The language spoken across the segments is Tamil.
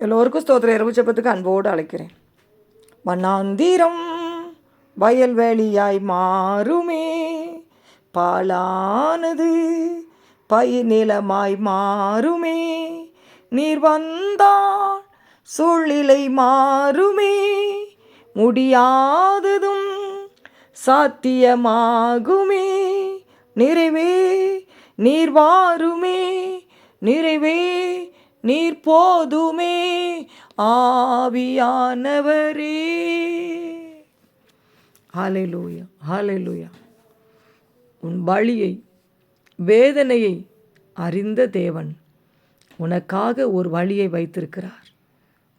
எல்லோருக்கும் ஸ்தோத்திர இரவு ஜெபத்துக்கு அன்போடு அழைக்கிறேன். வண்ணாந்திரம் வயல்வெளியாய் மாறுமே. பாலானது பயிர் நிலமாய் மாறுமே. நீர் வந்தால் சூழ்நிலை மாறுமே. முடியாததும் சாத்தியமாகுமே. நிறைவே நீர் வாருமே. நிறைவே நீர் போதுமே ஆவியானவரே. ஹalleluya ஹalleluya. உன் வழியை வேதனையை அறிந்த தேவன் உனக்காக ஒரு வழியை வைத்திருக்கிறார்.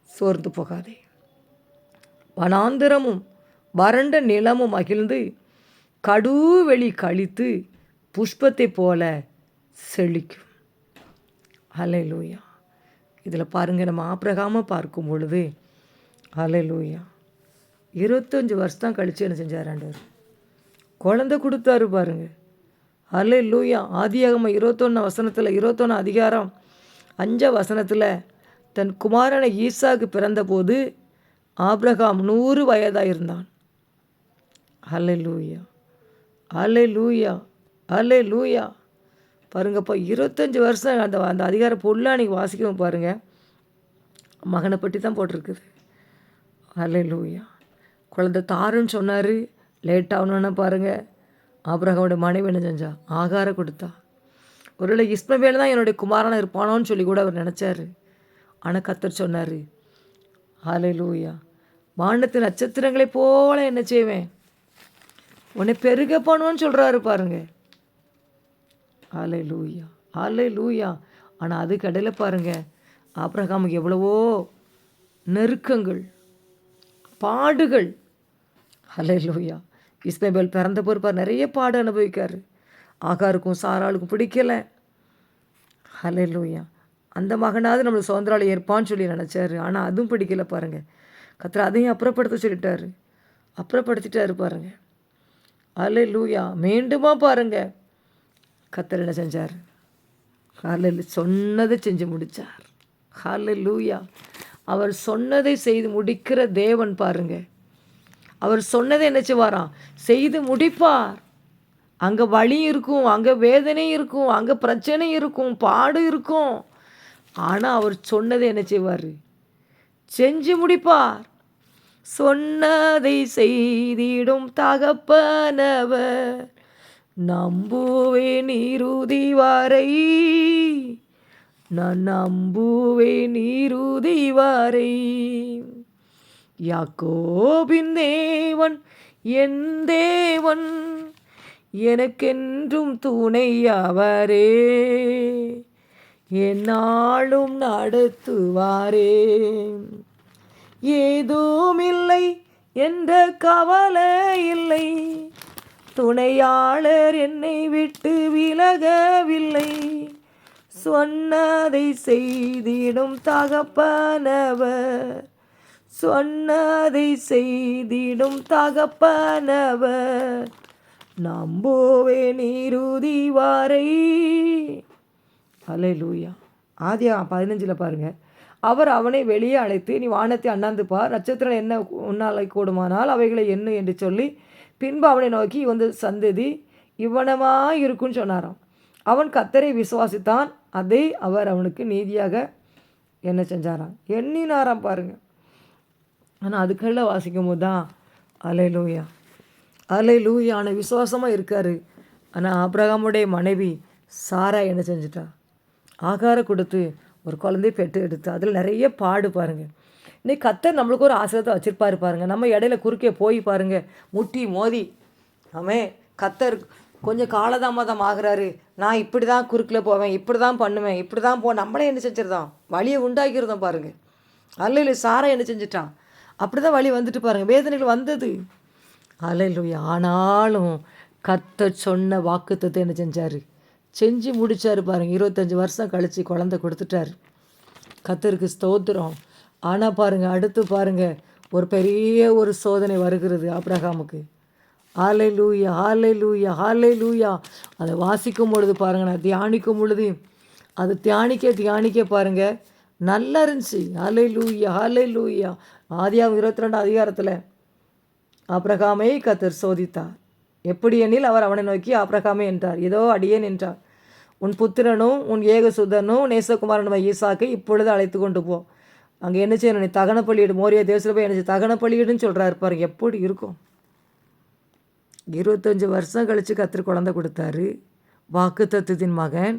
சோர்ந்து போகாதே. வனாந்திரமும் வறண்ட நிலமும் மகிழ்ந்து கடுவெளி கழித்து புஷ்பத்தைப் போல செழிக்கும். அலை லூயா இதில் பாருங்கள் நம்ம ஆப்ரகாம பார்க்கும் பொழுது அலை லூயா இருபத்தஞ்சி வருஷம் கழித்து என்ன செஞ்சார் ஆண்டவர்? குழந்தை கொடுத்தாரு பாருங்க. அலை லூயா ஆதியாகம இருபத்தொன்று வசனத்தில் இருபத்தொன்று அதிகாரம் அஞ்ச வசனத்தில் தன் குமாரனை ஈசாக்கு பிறந்தபோது ஆப்ரகாம் நூறு வயதாக இருந்தான். அலை லூயா அலை லூயா அலை லூயா பாருங்கப்பா இருபத்தஞ்சி வருஷம் அந்த அந்த அதிகார பொருளாக நீங்கள் வாசிக்கவும் பாருங்கள் மகனை பற்றி தான் போட்டிருக்குது. அல்ல லூயா குழந்தை தாருன்னு சொன்னார். லேட் ஆகணும்னா பாருங்கள் ஆபிரகாமோட மனைவி என்ன செஞ்சா? ஆகாரம் கொடுத்தா. ஒருவேளை இஸ்மவேல் தான் என்னுடைய குமாரனாக இருப்பானோன்னு சொல்லி கூட அவர் நினச்சாரு. ஆனால் கத்தர் சொன்னார் ஆலை லூயா வானத்து நட்சத்திரங்களைப் போல என்ன செய்வேன்? உன்னை பெருக பண்ணுவோன்னு சொல்கிறாரு பாருங்கள் ஆலை லூயா ஆலை லூயா ஆனால் அது கடையில் பாருங்க ஆப்ரஹாமுக்கு எவ்வளவோ நெருக்கங்கள் பாடுகள். ஹலே லூயா இஸ்மேபேல் பிறந்த பொறுப்பார் நிறைய பாடு அனுபவிக்கார். ஆகாருக்கும் சாராளுக்கும் பிடிக்கலை. ஹலே லூயா அந்த மகனாவது நம்மளுக்கு சுதந்திராளி ஏற்பான்னு சொல்லி நினச்சாரு. ஆனால் அதுவும் பிடிக்கல பாருங்க. கத்திர அதையும் அப்புறப்படுத்த சொல்லிட்டாரு. அப்புறப்படுத்திட்டாரு பாருங்கள் ஹலே லூயா மீண்டுமா பாருங்க. கத்தர் என்ன செஞ்சார்? ஹாலில் சொன்னதை செஞ்சு முடித்தார் ஹாலில் லூயா அவர் சொன்னதை செய்து முடிக்கிற தேவன் பாருங்க. அவர் சொன்னதை என்ன செய்வாராம்? செய்து முடிப்பார். அங்கே வலி இருக்கும் அங்கே வேதனை இருக்கும் அங்கே பிரச்சனை இருக்கும் பாடு இருக்கும். ஆனால் அவர் சொன்னதை என்ன செய்வார்? செஞ்சு முடிப்பார். சொன்னதை செய்திடும் தகப்பனவர். நம்புவேன் இறுதி வரை நான் நம்புவேன் இறுதி வரை யாக்கோபின் தேவன் என் தேவன் எனக்கென்றும் துணை அவரே. என்னாலும் நடத்துவாரே. ஏதுமில்லை என்ற கவலை இல்லை. துணையாளர் என்னை விட்டு விலகவில்லை. சொன்னதை செய்திடும் தகப்பனவர். சொன்னதை செய்திடும் தகப்பனவர். நம்புவேன் இறுதி வாரை. அலை லூயா ஆதியா பதினஞ்சில் பாருங்கள் அவர் அவனை வெளியே அழைத்து நீ வானத்தை அண்ணாந்து பார். நட்சத்திரம் என்ன உன்னாலை கூடுமானால் அவைகளை என்ன என்று சொல்லி பின்பு அவனை நோக்கி வந்து சந்ததி இவ்வனமாக இருக்குன்னு சொன்னாராம். அவன் கத்தரை விசுவாசித்தான் அதை அவர் அவனுக்கு நீதியாக என்ன செஞ்சாராம். எண்ணினாராம் பாருங்கள் ஆனால் அதுக்கெல்லாம் வாசிக்கும் போது தான் அலை லூயா அலை லூயான விசுவாசமாக இருக்கார். ஆனால் ஆப்ரகாமுடைய மனைவி சாரா என்ன செஞ்சிட்டா? ஆகாரம் கொடுத்து ஒரு குழந்தைய பெற்று எடுத்து அதில் நிறைய பாடு பாருங்கள் இன்னைக்கு கத்தர் நம்மளுக்கு ஒரு ஆசிரியத்தை வச்சுருப்பாரு பாருங்கள் நம்ம இடையில குறுக்கே போய் பாருங்கள் முட்டி மோதி. ஆமே கத்தர் கொஞ்சம் காலதாமதம் ஆகுறாரு. நான் இப்படி தான் குறுக்கில் போவேன் இப்படி தான் பண்ணுவேன் இப்படி தான் போ நம்மளே என்ன செஞ்சிருந்தோம் வழியை உண்டாக்கியிருந்தோம் பாருங்கள் அல்ல சாரா என்ன செஞ்சிட்டான்? அப்படி தான் வழி வந்துட்டு பாருங்கள் வேதனைகள் வந்தது. அலையிலுயா ஆனாலும் கத்தர் சொன்ன வாக்குத்தத்தை என்ன செஞ்சார்? செஞ்சு முடிச்சார் பாருங்கள் இருபத்தஞ்சி வருஷம் கழித்து குழந்தை கொடுத்துட்டார். கத்தருக்கு ஸ்தோத்திரம். ஆனால் பாருங்கள் அடுத்து பாருங்கள் ஒரு பெரிய ஒரு சோதனை வருகிறது ஆப்ரஹாமுக்கு ஆலை லூயா ஆலை லூயா ஆலை லூயா அதை வாசிக்கும் பொழுது பாருங்கள் நான் தியானிக்கும் பொழுது அது தியானிக்க தியானிக்க பாருங்கள் நல்லா இருந்துச்சு. ஆலை லூயா ஆலை லூயா ஆதியாகம் இருபத்தி ரெண்டு அதிகாரத்தில் ஆப்ரகாமை கத்தர் சோதித்தார். எப்படி எனில் அவர் அவனை நோக்கி ஆப்ரகாமே என்றார். ஏதோ அடியேன் என்றார். உன் புத்திரனும் உன் ஏகசுதனும் நேசகுமாரனும் ஈசாக்கை இப்பொழுது அழைத்து கொண்டு போ. அங்கே என்ன செய்யணும்? நீ தகன பள்ளியிடு மோரிய தேசத்தில் போய் என்ன செய்ய தகன பள்ளியிடுன்னு சொல்கிறாரு பாருங்க. எப்படி இருக்கும்? இருபத்தஞ்சி வருஷம் கழித்து கத்திரி குழந்தை கொடுத்தாரு. வாக்கு தத்துவத்தின் மகன்.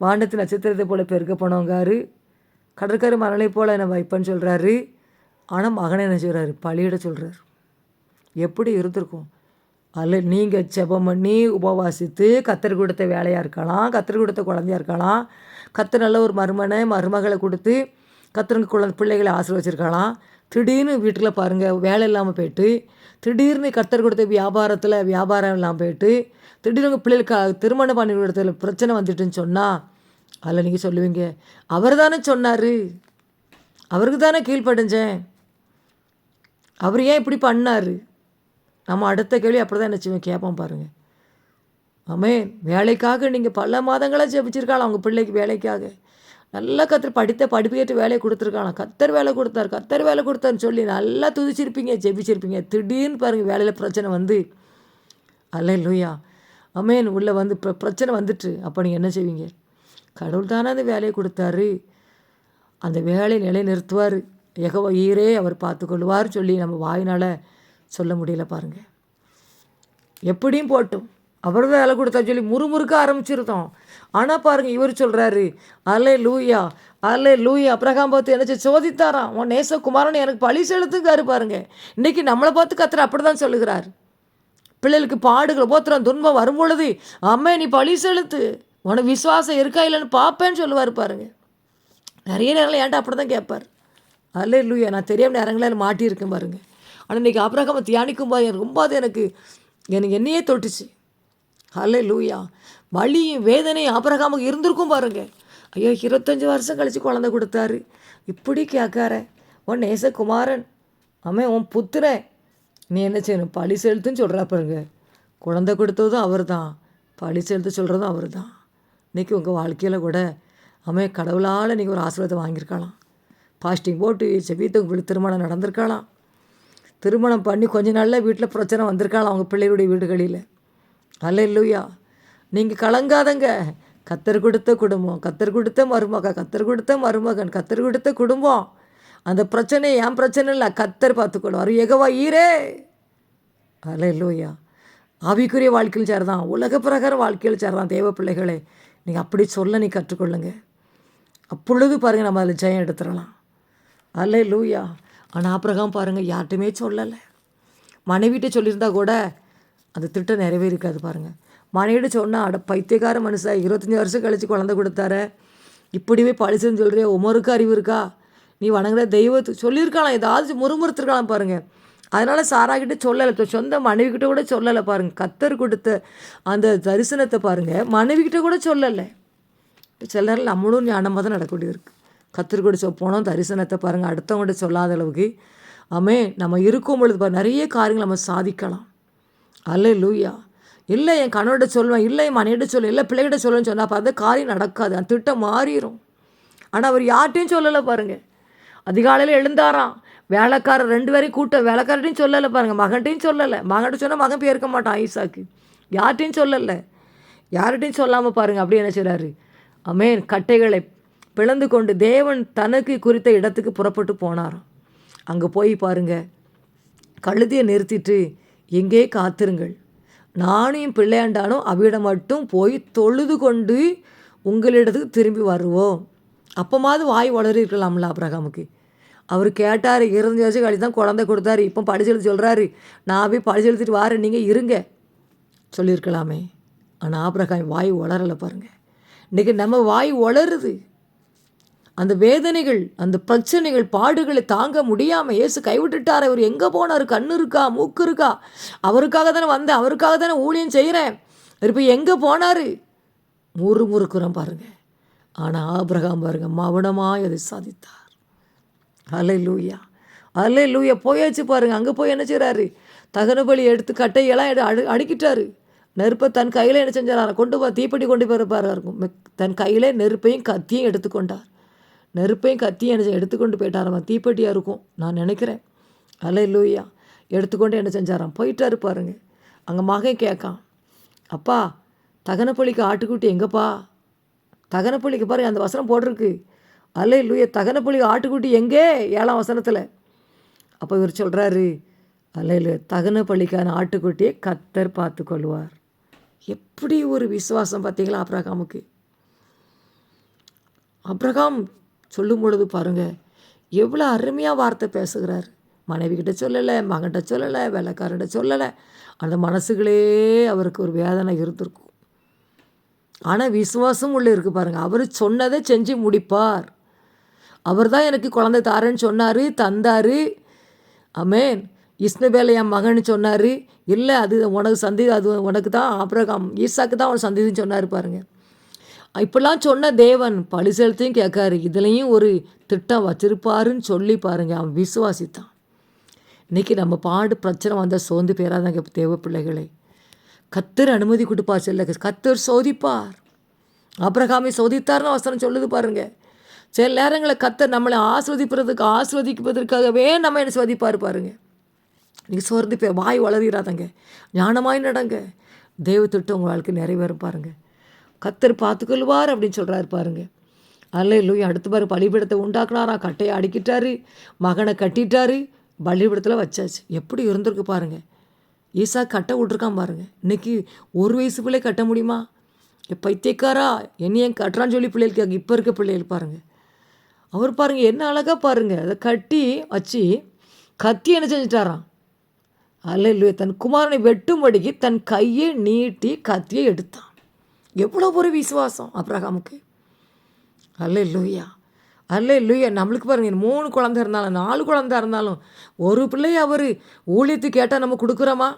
வானத்து நட்சத்திரத்தை போல் பெருக்க போனவங்காரு. கடற்கரை மணலை போல் என்ன வைப்பேன்னு சொல்கிறாரு ஆனால் மகனை என்ன செய்கிறாரு பழியிட சொல்கிறார் எப்படி இருந்திருக்கும்? அதில் நீங்கள் ஜெபம் பண்ணி உபவாசித்து கத்தர் கொடுத்த வேலையாக இருக்கலாம் கத்தர் கொடுத்த குழந்தையா இருக்கலாம் கத்தர் நல்ல ஒரு மருமனை மருமகளை கொடுத்து கத்தருக்கு குழந்தை பிள்ளைகளை ஆசீர்வச்சிருக்கலாம் திடீர்னு வீட்டில் பாருங்கள் வேலை இல்லாமல் போயிட்டு திடீர்னு கத்தர் கொடுத்த வியாபாரத்தில் வியாபாரம் இல்லாமல் போயிட்டு திடீர்னு பிள்ளைகளுக்கு திருமணம் பண்ணி இடத்துல பிரச்சனை வந்துட்டுன்னு சொன்னால் அதில் நீங்கள் சொல்லுவீங்க அவர் தானே சொன்னார். அவருக்கு தானே கீழ்ப்படிஞ்சேன். அவர் ஏன் இப்படி பண்ணார்? நம்ம அடுத்த கேள்வி அப்படி தான் நினச்சிவேன் கேட்போம் பாருங்கள் ஆமே வேலைக்காக நீங்கள் பல மாதங்களாக ஜெபிச்சிருக்காள் அவங்க பிள்ளைக்கு வேலைக்காக. நல்லா கத்தர் படித்த படிப்பேற்று வேலையை கொடுத்துருக்காங்க. கத்தர் வேலை கொடுத்தார். கத்தர் வேலை கொடுத்தாருன்னு சொல்லி நல்லா துதிச்சிருப்பீங்க ஜெபிச்சிருப்பீங்க. திடீர்னு பாருங்கள் வேலையில் பிரச்சனை வந்து. அல்ல லூயா அமேன் உள்ளே வந்து இப்போ பிரச்சனை வந்துட்டு. அப்போ நீங்கள் என்ன செய்வீங்க? கடவுள் தானே அந்த வேலையை கொடுத்தாரு. அந்த வேலையை நிலை நிறுத்துவார் எகவ ஈரே அவர் பார்த்துக்கொள்வார் சொல்லி நம்ம வாயினால் சொல்ல முடியல பாருங்கள் எப்படியும் போட்டும். அவர் வேலை கொடுத்தா சொல்லி முறுமுறுக்க ஆரம்பிச்சிருந்தோம். ஆனால் பாருங்கள் இவர் சொல்கிறாரு அலே லூயா அலே லூயா அப்ரகாம் பார்த்து என்ன சோதித்தாராம் உன் நேசகுமாரன் எனக்கு பழி செலுத்துக்காரு பாருங்க. இன்றைக்கி நம்மளை பார்த்து கத்துற அப்படி தான் சொல்லுகிறார். பிள்ளைகளுக்கு பாடுகள் போத்திரம் துன்பம் வரும் பொழுது அம்மே நீ பழி செலுத்து. உனக்கு விசுவாசம் இருக்கா இல்லைன்னு பார்ப்பேன்னு சொல்லுவார் பாருங்க. நிறைய நேரங்கள் ஏன்டா அப்படி தான் கேட்பார். அல்ல லூயா நான் தெரியாம நேரங்களில் மாட்டியிருக்கேன் பாருங்க. ஆனால் இன்றைக்கி அப்ரகாம தியானிக்கும் போது எனக்கு ரொம்ப அது எனக்கு எனக்கு என்னையே தொட்டுச்சு. அல்ல லூயா வலியும் வேதனையும் ஆபரகாமுக்கு இருந்திருக்கும் பாருங்க. ஐயோ இருபத்தஞ்சி வருஷம் கழித்து குழந்தை கொடுத்தாரு. இப்படி கேட்கார உன் நேசகுமாரன். அம்மே உன் புத்திரன் நீ என்ன செய்யணும்? பழி செலுத்துன்னு சொல்கிறா பாருங்க. குழந்தை கொடுத்ததும் அவர் தான் பழி செலுத்து சொல்கிறதும் அவர் தான் இன்றைக்கி உங்கள் வாழ்க்கையில் கூட அம்மே கடவுளால் நீங்கள் ஒரு ஆசீர்வாதம் வாங்கியிருக்கலாம். பாஸ்டிங் போட்டு செவியத்துக்கு உங்களுக்கு திருமணம் நடந்திருக்கலாம். திருமணம் பண்ணி கொஞ்ச நாளில் வீட்டில் பிரச்சனை வந்திருக்கலாம் அவங்க பிள்ளைகளுடைய வீடுகளில். அல்ல நீங்கள் கலங்காதங்க. கத்தர் கொடுத்த குடும்பம் கத்தர் கொடுத்த மருமக கத்தர் கொடுத்த மருமகன் கத்தர் கொடுத்த குடும்பம். அந்த பிரச்சனை என் பிரச்சனை இல்லை கத்தர் பார்த்துக்கொள்வார். எகவா ஈரே. அல்ல ஆவிக்குரிய வாழ்க்கையில் சேர்தான். உலக பிரகார வாழ்க்கையில் சேர்தான் தேவ பிள்ளைகளே. நீங்கள் அப்படி சொல்ல நீ கற்றுக்கொள்ளுங்க. அப்பொழுது பாருங்கள் நம்ம அதில் ஜெயம் எடுத்துடலாம். அல்ல லூயா ஆனால் அப்புறம் பாருங்கள் யார்ட்டுமே சொல்லலை. மனைவிட்ட சொல்லியிருந்தா கூட அந்த திட்டம் நிறைவேறிக்காது பாருங்கள் மனைவிட சொன்னால் அட பைத்தியக்கார மனுஷா இருபத்தஞ்சி வருஷம் கழித்து குழந்தை கொடுத்தார. இப்படிவே பழிச்சுன்னு சொல்கிறியா உமருக்கு அறிவு இருக்கா? நீ வணங்குற தெய்வத்துக்கு சொல்லியிருக்கலாம் ஏதாவது முறுமுறுத்துருக்கலாம் பாருங்கள் அதனால் சாராக்கிட்ட சொல்லலை சொந்த மனைவிக்கிட்ட கூட சொல்லலை பாருங்கள் கத்தர் கொடுத்த அந்த தரிசனத்தை பாருங்கள் மனைவிக்கிட்ட கூட சொல்லலை. சில நேரம் நம்மளும் ஞானமாக தான் நடக்கக்கூடியது இருக்குது கத்தர் கூட சொ போனோம் தரிசனத்தை பாருங்கள் அடுத்தவங்கள்ட்ட சொல்லாத அளவுக்கு. ஆமே நம்ம இருக்கும் பொழுது பாரு நிறைய காரியங்கள் நம்ம சாதிக்கலாம். அல்ல லூயா இல்லை என் கணவர்கிட்ட சொல்லுவேன் இல்லை என் மனையிட்ட சொல்லுவேன் இல்லை பிள்ளைகிட்ட சொல்லுவேன்னு சொன்னால் பார்த்து காரியம் நடக்காது அந்த திட்டம் மாறிடும் ஆனால் அவர் யார்ட்டையும் சொல்லலை பாருங்கள் அதிகாலையில் எழுந்தாராம். வேலைக்காரர் ரெண்டு பேரையும் கூட்ட வேலைக்காரர்ட்டையும் சொல்லலை பாருங்கள் மகன்ட்டையும் சொல்லலை. மகன்கிட்ட சொன்னால் மகன் பேர்க்க மாட்டான் ஐசாக்கு யார்ட்டையும் சொல்லலை. யார்கிட்டையும் சொல்லாமல் பாருங்கள் அப்படி என்ன செய்கிறாரு அமேன் கட்டைகளை பிளந்து கொண்டு தேவன் தனக்கு குறித்த இடத்துக்கு புறப்பட்டு போனாராம். அங்கே போய் பாருங்கள் கழுதியை நிறுத்திட்டு எங்கே காத்திருங்கள். நானும் பிள்ளையாண்டானும் அவ்விடம் மட்டும் போய் தொழுது கொண்டு உங்களிடத்துக்கு திரும்பி வருவோம். அப்போமாவது வாய் வளரிருக்கலாம்ல அப்ரஹாமுக்கு அவர் கேட்டார் இருபது வருஷம் கழித்து தான் குழந்தை கொடுத்தாரு இப்போ படிச்சு எழுதி சொல்கிறாரு நான் போய் படிச்சு எழுதிட்டு வாரேன் நீங்கள் இருங்க. சொல்லியிருக்கலாமே. ஆனால் ஆப்ரகாம் வாய் வளரலை பாருங்கள் இன்றைக்கி நம்ம வாய் வளருது. அந்த வேதனைகள் அந்த பிரச்சனைகள் பாடுகளை தாங்க முடியாமல் இயேசு கைவிட்டுட்டார். அவர் எங்கே போனார்? கண்ணு இருக்கா? மூக்கு இருக்கா? அவருக்காக தானே வந்தேன். அவருக்காக தானே ஊழியம் செய்கிறேன் இப்போ எங்கே போனார்? முறு முறுக்குறோம் பாருங்கள் ஆனால் ஆபிரகாம் பாருங்க மௌனமாக அதை சாதித்தார். அலை லூயா அலை லூயா போயாச்சு பாருங்க. அங்கே போய் என்ன செய்கிறாரு தகனபலி எடுத்து கட்டையெல்லாம் எடு அடு அடுக்கிட்டாரு. நெருப்பை தன் கையில் என்ன செஞ்சாரா? கொண்டு போ தீப்பெட்டி கொண்டு போயிருப்பாரா இருக்கும் தன் கையிலே நெருப்பையும் கத்தியும் எடுத்துக்கொண்டார். நெருப்பையும் கத்தியும் என்ன எடுத்துக்கொண்டு போயிட்டாராம். தீப்பெட்டியாக இருக்கும். நான் நினைக்கிறேன். அல்ல இல்லையா எடுத்துக்கொண்டு என்ன செஞ்சாராம். போயிட்டாரு பாருங்க. அங்கே மகன் கேட்கான். அப்பா தகனப்பள்ளிக்கு ஆட்டுக்குட்டி எங்கப்பா? தகனப்பள்ளிக்கு பாருங்க அந்த வசனம் போட்டிருக்கு. அல்ல இல்லையா தகனப்பள்ளிக்கு ஆட்டுக்குட்டி எங்கே? ஏழாம் வசனத்தில். அப்போ இவர் சொல்கிறாரு அல்ல தகனப்பள்ளிக்கான ஆட்டுக்குட்டியை கத்தர் பார்த்து கொள்வார். எப்படி ஒரு விசுவாசம் பார்த்தீங்களா அப்ரகாமுக்கு அப்ரகாம் சொல்லும் பொழுது பாருங்கள் எவ்வளோ அருமையாக வார்த்தை பேசுகிறார். மனைவி கிட்ட சொல்லலை மகன்கிட்ட சொல்லலை வேலைக்கார்கிட்ட சொல்லலை. அந்த மனசுகளே அவருக்கு ஒரு வேதனை இருந்திருக்கும். ஆனால் விசுவாசம் உள்ளே இருக்குது பாருங்கள் அவர் சொன்னதை செஞ்சு முடிப்பார். அவர் தான் எனக்கு குழந்தை தாரேன்னு சொன்னார் தந்தார். அமேன் இஸ்மபேல என் மகன் சொன்னார். இல்லை அது உனக்கு சந்தி அது உனக்கு தான் அப்புறம் ஈசாக்கு தான் அவன் சந்தின்னு சொன்னார் பாருங்கள் இப்படிலாம் சொன்ன தேவன் பழி செலுத்தையும் கேட்காரு. இதுலேயும் ஒரு திட்டம் வச்சிருப்பாருன்னு சொல்லி பாருங்கள் அவன் விசுவாசித்தான். இன்றைக்கி நம்ம பாடு பிரச்சனை வந்தால் சோர்ந்து பேராதாங்க தேவ பிள்ளைகளை. கத்தர் அனுமதி கொடுப்பார் செல்ல கத்தர் சோதிப்பார். அப்ரகாமை சோதித்தார்னு அவசரம் சொல்லுது பாருங்கள் சில நேரங்களில் கத்தர் நம்மளை ஆஸ்வதிப்பதற்கு ஆஸ்வதிப்பதற்காகவே நம்ம என்ன சோதிப்பார் பாருங்கள் நீங்கள் சோர்ந்து பே வாய் வளர்கிறாதங்க ஞானமாய் நடங்க. தெய்வ திட்டம் உங்கள் வாழ்க்கை நிறைவேறும் பாருங்கள் கத்தர் பார்த்துக்கொள்வார் அப்படின்னு சொல்கிறாரு பாருங்க. அல்ல இல்லையும் அடுத்து பாரு பலிபீடத்தை உண்டாக்குனாரா? கட்டையை அடிக்கிட்டாரு மகனை கட்டிட்டாரு பலிபீடத்தில் வச்சாச்சு. எப்படி இருந்திருக்கு பாருங்கள் ஈசா கட்ட விட்ருக்கான் பாருங்க. இன்றைக்கி ஒரு வயசு பிள்ளை கட்ட முடியுமா? பைத்தியக்காரா? என்னையும் கட்டுறான்னு சொல்லி பிள்ளைகளுக்கு இப்போ இருக்க பிள்ளைகள் பாருங்கள் அவர் பாருங்கள் என்ன அழகாக பாருங்கள் அதை கட்டி வச்சு கத்தி என்ன செஞ்சிட்டாராம்? அல்ல தன் குமாரனை வெட்டும்படிக்கு தன் கையை நீட்டி கத்தியை எடுத்தான். எவ்வளோ ஒரு விசுவாசம் அப்ரஹாமுக்கு? அல்ல லூயா அல்ல லூயா நம்மளுக்கு பாருங்க மூணு குழந்த இருந்தாலும் நாலு குழந்த இருந்தாலும் ஒரு பிள்ளைய அவர் ஊழியத்துக்கு கேட்டால் நம்ம கொடுக்குறோமா?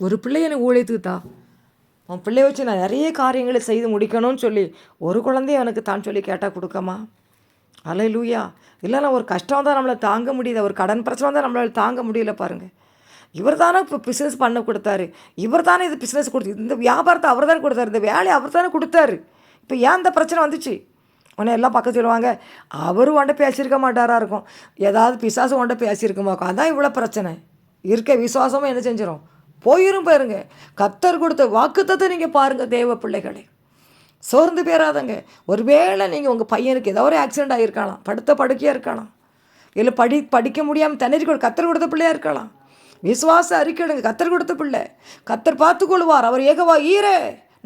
ஒரு பிள்ளைய எனக்கு ஊழியத்துக்கு தான் உன் பிள்ளைய வச்சு நான் நிறைய காரியங்களை செய்து முடிக்கணும்னு சொல்லி ஒரு குழந்தைய எனக்கு தான் சொல்லி கேட்டால் கொடுக்கமா? அல்ல லூயா இல்லைன்னா ஒரு கஷ்டம் தான் நம்மளை தாங்க முடியுது. ஒரு கடன் பிரச்சனை தான் நம்மளால் தாங்க முடியல பாருங்கள் இவர் தானே இப்போ பிஸ்னஸ் பண்ண கொடுத்தாரு. இவர் தானே இது பிஸ்னஸ் கொடுத்து இந்த வியாபாரத்தை அவர் தானே கொடுத்தாரு. இந்த வேலையை அவர் தானே கொடுத்தாரு. இப்போ ஏன் இந்த பிரச்சனை வந்துச்சு? உன்னை எல்லாம் பக்கத்து சொல்லுவாங்க அவரும் ஒன்றை பேசியிருக்க மாட்டாரா இருக்கும். ஏதாவது பிசாசு ஒன்றை பேசியிருக்குமா? அதான் இவ்வளோ பிரச்சனை. இருக்க விசுவாசமும் என்ன செஞ்சிடும் போயிரும் பாருங்க. கத்தர் கொடுத்த வாக்குத்தத்தை நீங்கள் பாருங்கள் தேவ பிள்ளைகளே. சோர்ந்து பேராதங்க ஒருவேளை நீங்கள் உங்கள் பையனுக்கு ஏதோ ஒரு ஆக்சிடெண்ட் ஆகியிருக்கலாம் படுத்த படுக்கையாக இருக்கலாம். இல்லை படி படிக்க முடியாமல் தண்ணீர் கத்தர் கொடுத்த பிள்ளையாக இருக்கலாம். விசுவாச அறிக்கைடுங்க கத்தர் கொடுத்த பிள்ளை. கத்தர் பார்த்து கொள்வார் அவர் ஏகவா ஈரே.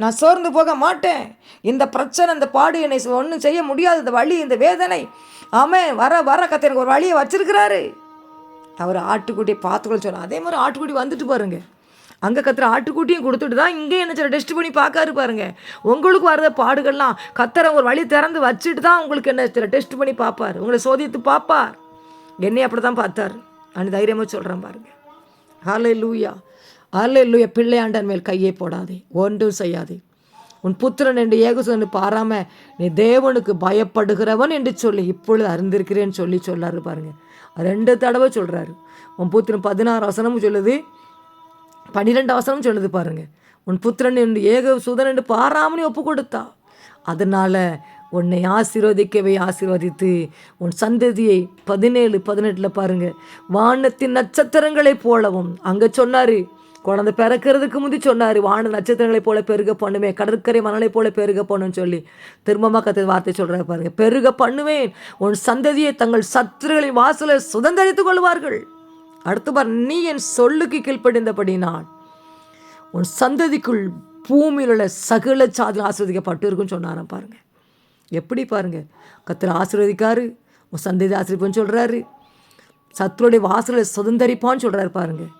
நான் சோர்ந்து போக மாட்டேன். இந்த பிரச்சனை இந்த பாடு என்னை ஒன்றும் செய்ய முடியாது. இந்த வழி இந்த வேதனை. ஆமே வர வர கத்த எனக்கு ஒரு வழியை வச்சிருக்கிறாரு. அவர் ஆட்டுக்குட்டியை பார்த்துக்கொள்ள சொன்னார். அதே மாதிரி ஆட்டுக்குட்டி வந்துட்டு பாருங்க. அங்கே கத்துற ஆட்டுக்குட்டியும் கொடுத்துட்டு தான் இங்கே என்ன சில டெஸ்ட் பண்ணி பார்க்காரு பாருங்க. உங்களுக்கு வரத பாடுகள்லாம் கத்துற ஒரு வழி திறந்து வச்சுட்டு தான் உங்களுக்கு என்ன சில டெஸ்ட் பண்ணி பார்ப்பார். உங்களை சோதித்து பார்ப்பார். என்னை அப்படி தான் பார்த்தார். நான் தைரியமாக சொல்கிறேன் பாருங்கள் ஹாலே லூயா ஹாலே லூயா பிள்ளையாண்டன் மேல் கையை போடாதே. ஒன்றும் செய்யாதே. உன் புத்திரன் என்று ஏகசுதன் பாராம நீ தேவனுக்கு பயப்படுகிறவன் என்று சொல்லி இப்பொழுது அறிந்திருக்கிறேன்னு சொல்லி சொல்லாரு பாருங்க. ரெண்டு தடவை சொல்கிறாரு உன் புத்திரன் பதினாறு வசனமும் சொல்லுது. பன்னிரெண்டு வசனமும் சொல்லுது பாருங்க. உன் புத்திரன் என்று ஏக சுதன் என்று பாராமனே ஒப்பு கொடுத்தா அதனால் உன்னை ஆசீர்வதிக்கவே ஆசீர்வதித்து உன் சந்ததியை பதினேழு பதினெட்டில் பாருங்கள் வானத்தின் நட்சத்திரங்களைப் போலவும் அங்கே சொன்னார் குழந்தை பிறக்கிறதுக்கு முந்தி சொன்னார் வான நட்சத்திரங்களை போல பெருக பண்ணுவேன் கடற்கரை மணலை போல பெருக பண்ணுன்னு சொல்லி. திரும்பமாக கத்த வார்த்தை சொல்கிற பாருங்க. பெருக பண்ணுவேன் உன் சந்ததியை தங்கள் சத்துருகளின் வாசலை சுதந்திரித்துக் கொள்வார்கள். அடுத்து பார் நீ என் சொல்லுக்கு கீழ்ப்படிந்தபடி நான் உன் சந்ததிக்குள் பூமியில் உள்ள சகல சாதனை ஆஸ்வதிக்கப்பட்டு இருக்குன்னு சொன்னாராம் பாருங்கள் எப்படி பாருங்கள் கத்திர ஆசீர்வதிக்காரு. உன் சந்ததி ஆசிரியப்பான்னு சொல்கிறாரு சத்துருடைய வாசலை சுதந்திரிப்பான்னு சொல்கிறாரு பாருங்கள்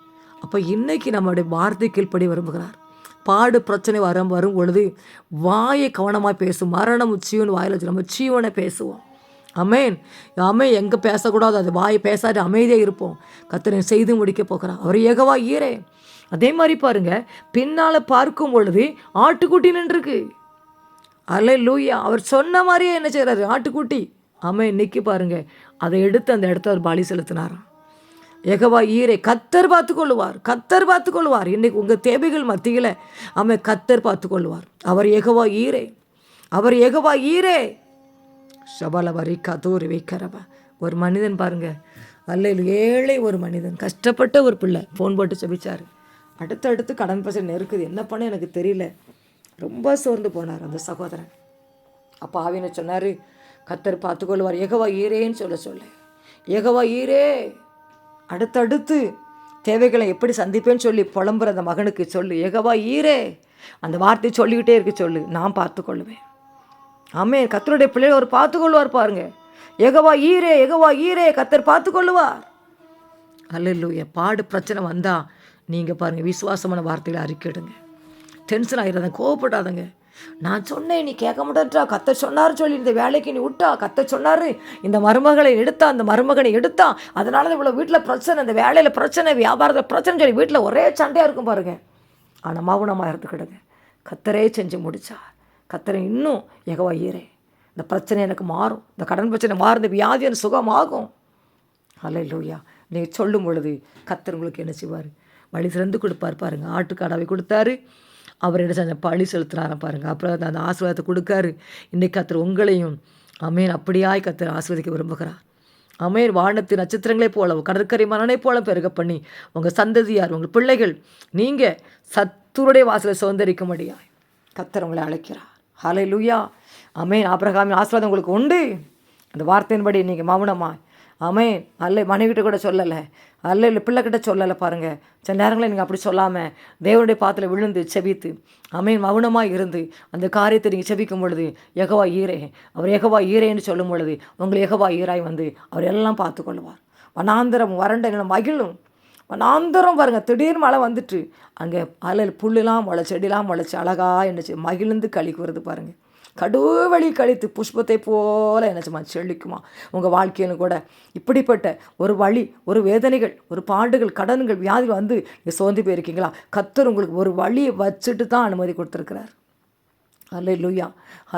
அப்போ இன்றைக்கி நம்மளுடைய வார்த்தை கீழ்ப்படி விரும்புகிறார். பாடு பிரச்சனை வரும் வரும் பொழுது வாயை கவனமாக பேசும். மரணம் உச்சிவன் வாயில் வச்சு நம்ம சீவனை பேசுவோம். அமேன் அமே எங்கே பேசக்கூடாது? அது வாயை பேசாது. அமைதியாக இருப்போம். கத்திரை செய்து முடிக்க போகிறான் அவர் ஏகவா ஈரே. அதே மாதிரி பாருங்கள் பின்னால் பார்க்கும் பொழுது ஆட்டுக்குட்டி நின்றுருக்கு. அல்ல லூயா அவர் சொன்ன மாதிரியே என்ன செய்கிறாரு ஆட்டுக்குட்டி. ஆமாம் இன்னைக்கு பாருங்கள் அதை எடுத்து அந்த இடத்த அவர் பாலி செலுத்தினாராம். எகவா ஈரை கத்தர் பார்த்து கொள்ளுவார். கத்தர் பார்த்து கொள்வார் இன்னைக்கு உங்கள் தேவைகள் மத்தியில் அவன் கத்தர் பார்த்து கொள்வார் அவர் எகவா ஈரே. அவர் எகவா ஈரே. ஷபல வரி கதூரி வைக்கிறவ. ஒரு மனிதன் பாருங்க. அல்ல ஏழை ஒரு மனிதன். கஷ்டப்பட்ட ஒரு பிள்ளை. ஃபோன் போட்டு செபிச்சார் அடுத்தடுத்து கடன் பிரச்சனை நெருக்குது என்ன பண்ண எனக்கு தெரியல. ரொம்ப சோர்ந்து போனார் அந்த சகோதரன். அப்போ ஆவின சொன்னார் கத்தர் பார்த்துக்கொள்வார். ஏகவா ஈரேன்னு சொல்ல சொல்ல. ஏகவா ஈரே. அடுத்தடுத்து தேவைகளை எப்படி சந்திப்பேன்னு சொல்லி புலம்புற அந்த மகனுக்கு சொல்லு. ஏகவா ஈரே. அந்த வார்த்தை சொல்லிக்கிட்டே இருக்க சொல்லு. நான் பார்த்துக்கொள்ளுவேன் ஆமே கத்தருடைய பிள்ளைகள் அவர் பார்த்துக்கொள்வார் பாருங்க. ஏகவா ஈரே ஏகவா ஈரே. கத்தர் பார்த்துக்கொள்ளுவார் அல்ல பாடு பிரச்சனை வந்தால் நீங்கள் பாருங்கள் விசுவாசமான வார்த்தைகளை அறிக்கிடுங்க. டென்ஷன் ஆகிடாதங்க கோவப்படாதங்க. நான் சொன்னேன் நீ கேட்க மாட்டா கத்த சொன்னார் சொல்லி இந்த வேலைக்கு நீ விட்டா கத்த சொன்னார் இந்த மருமகளை எடுத்தா அந்த மருமகனை எடுத்தா. அதனால தான் இவ்வளோ வீட்டில் பிரச்சனை இந்த வேலையில் பிரச்சனை வியாபாரத்தில் பிரச்சனை சொல்லி வீட்டில் ஒரே சண்டையாக இருக்கும் பாருங்க. ஆனால் மௌனமாக இருந்துக்கிடுங்க கத்தரே செஞ்சு முடிச்சா. கத்தரை இன்னும் எகவா ஈரே. இந்த பிரச்சனை எனக்கு மாறும். இந்த கடன் பிரச்சனை மாறும். இந்த வியாதி எனக்கு சுகமாகும். அல்ல லூயா நீங்கள் சொல்லும் பொழுது கத்தர் உங்களுக்கு என்ன செய்வார்? வழி சிறந்து கொடுப்பார் பாருங்கள் ஆட்டுக்காடாவை கொடுத்தாரு. அவர் என்ன செஞ்ச பழி செலுத்துறாரு பாருங்க. அப்புறம் அந்த- அந்த ஆசீர்வாதத்தை கொடுக்காரு. இன்றைக்கு கத்தர் உங்களையும் அமேன் அப்படியாய் கத்தர் ஆசீர்வதிக்க விரும்புகிறார். அமேன் வானத்து நட்சத்திரங்களே போல கடற்கரை மரணனை போல பெருக பண்ணி உங்கள் சந்ததியார் உங்கள் பிள்ளைகள் நீங்கள் சத்துருடைய வாசலை சுதந்திரிக்கும்படியாய் கத்தர் உங்களை அழைக்கிறார். ஹலை லூயா அமேன் ஆபிரகாமின் ஆசீர்வாதம் உங்களுக்கு உண்டு. அந்த வார்த்தையின்படி நீங்கள் மௌனமாய் அமே அல்ல மனைவிட்ட கூட சொல்லலை. அல்ல இல்லை பிள்ளைக்கிட்ட சொல்லலை பாருங்கள் சில நேரங்களில் நீங்கள் அப்படி சொல்லாமல் தேவனுடைய பாத்தில் விழுந்து செபித்து அமேன் மௌனமாக இருந்து அந்த காரியத்தை நீங்கள் செபிக்கும் பொழுது எகவா ஈரே. அவர் எகவா ஈரேன்னு சொல்லும் பொழுது உங்களை எகவா ஈராய் வந்து அவர் எல்லாம் பார்த்து கொள்வார். வனாந்தரம் வறண்ட நிலம் மகிழும். வனாந்தரம் பாருங்கள் திடீர்னு மழை வந்துட்டு அங்கே அலையில் புல்லுலாம் முளைச்செடிலாம் முளைச்சி அழகா என்னச்சு மகிழ்ந்து கழிக்குறது வருது பாருங்கள் கடுவழி கழித்து புஷ்பத்தை போல என்னச்சுமா செழிக்குமா? உங்கள் வாழ்க்கையிலும் கூட இப்படிப்பட்ட ஒரு வழி ஒரு வேதனைகள் ஒரு பாண்டுகள் கடன்கள் வியாதி வந்து நீங்கள் சோர்ந்து போயிருக்கீங்களா? கத்தர் உங்களுக்கு ஒரு வழியை வச்சுட்டு தான் அனுமதி கொடுத்துருக்கிறார். அல்லை லூயா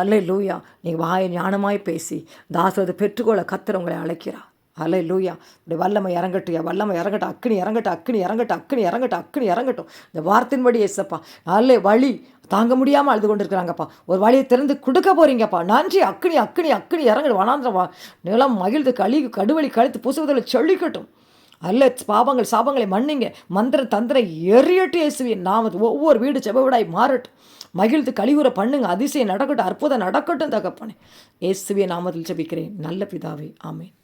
அல்லை லூயா நீங்கள் வாயை ஞானமாய் பேசி தாசத்தை பெற்றுக்கொள்ள கத்தர் உங்களை அழைக்கிறார். அலை லூயா இந்த வல்லமை இறங்கட்டுயா வல்லமை இறங்கட்டும் அக்கினி இறங்கட்டும் அக்கினி இறங்கட்டும் அக்கினி இறங்கட்டும் அக்கினி இறங்கட்டும். இந்த வார்த்தையின்படி ஏசப்பா அல்ல வழி தாங்க முடியாமல் அழுது கொண்டு இருக்கிறாங்கப்பா ஒரு வழியை திறந்து கொடுக்க போறீங்கப்பா. நன்றி அக்கினி அக்கினி அக்கினி இறங்கட்டும். வனாந்திரவா நிலம் மகிழ்ந்து கழி கடுவழி கழுத்து புசுவதில் சொல்லிக்கட்டும் அல்ல பாவங்கள் சாபங்களை மன்னிங்க. மந்திர தந்திர எரியட்டு இயேசுவின் நாமது ஒவ்வொரு வீடு செபவிடாய் மாறட்டும். மகிழ்ந்து கழிவுற பண்ணுங்க. அதிசயம் நடக்கட்டும் அற்புதம் நடக்கட்டும் தகப்பனே. இயேசுவின் நாமத்தில் ஜெபிக்கிறேன். நல்ல பிதாவே ஆமேன்.